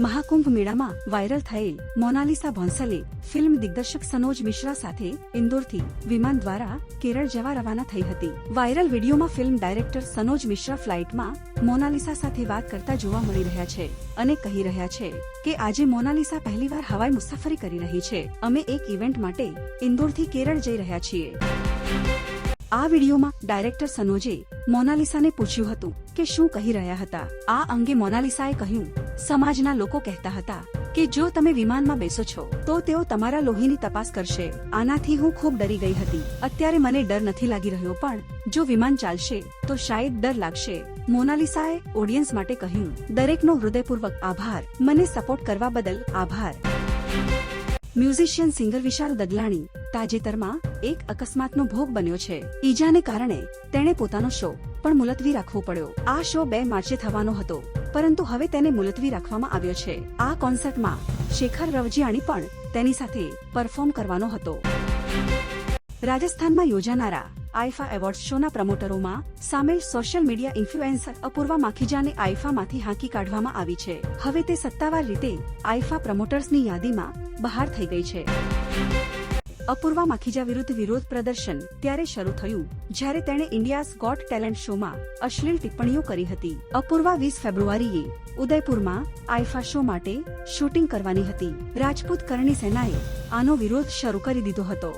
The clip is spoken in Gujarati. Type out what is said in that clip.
મહાકુંભ મેળામાં વાયરલ થયેલ મોનાલિસા ભોંસલે ફિલ્મ દિગ્દર્શક સનોજ મિશ્રા સાથે ઇન્દોરથી વિમાન દ્વારા કેરળ જવા રવાના થઈ હતી. વાયરલ વિડીયોમાં ફિલ્મ ડાયરેક્ટર સનોજ મિશ્રા ફ્લાઇટમાં મોનાલિસા સાથે વાત કરતા જોવા મળી રહ્યા છે અને કહી રહ્યા છે કે આજે મોનાલિસા પહેલીવાર હવાઈ મુસાફરી કરી રહી છે. અમે એક ઇવેન્ટ માટે ઇન્દોરથી કેરળ જઈ રહ્યા છીએ. આ વિડીયોમાં ડાયરેક્ટર સનોજે મોનાલિસાને પૂછ્યું હતું કે શું કહી રહ્યા હતા. આ અંગે મોનાલિસાએ કહ્યું, સમાજના લોકો કહેતા હતા કે જો તમે વિમાનમાં બેસો છો, તો તેઓ તમારા લોહીની તપાસ કરશે. આનાથી હું ખૂબ ડરી ગઈ હતી. અત્યારે મને ડર નથી લાગી રહ્યો, પણ જો વિમાન ચાલશે, તો શાયદ ડર લાગશે. મોનાલિસાએ ઓડિયન્સ માટે કહ્યું, દરેકનો હૃદયપૂર્વક આભાર. મને સપોર્ટ કરવા બદલ આભાર. મ્યુઝિશિયન સિંગર વિશાલ દદલાણી તાજેતરમાં એક અકસ્માતનો ભોગ બન્યો છે. ઈજાને કારણે તેણે પોતાનો શો પણ મુલતવી રાખવો પડ્યો. આ શો બે માર્ચે થવાનો હતો, પરંતુ હવે તેને મુલતવી રાખવામાં આવ્યો છે. આ કોન્સર્ટમાં શેખર રવજીયાણી પણ તેની સાથે પરફોર્મ કરવાનો હતો. રાજસ્થાનમાં યોજાનારા આઈફા એવોર્ડ શોના પ્રમોટરોમાં સામેલ સોશિયલ મીડિયા ઇન્ફ્લુએન્સર અપૂર્વા માખીજાને આઈફામાંથી હાંકી કાઢવામાં આવી છે. હવે તે સત્તાવાર રીતે આઈફા પ્રમોટર્સની યાદીમાં બહાર થઈ ગઈ છે. અપૂર્વા માખીજા વિરુદ્ધ વિરોધ પ્રદર્શન ત્યારે શરૂ થયું, જ્યારે તેણે ઇન્ડિયાઝ ગોટ ટેલેન્ટ શોમાં અશ્લીલ ટિપ્પણીઓ કરી હતી. અપૂર્વા વીસ ફેબ્રુઆરીએ ઉદયપુરમાં આઈફા શો માટે શૂટિંગ કરવાની હતી. રાજપૂત કરણી સેનાએ આનો વિરોધ શરૂ કરી દીધો હતો.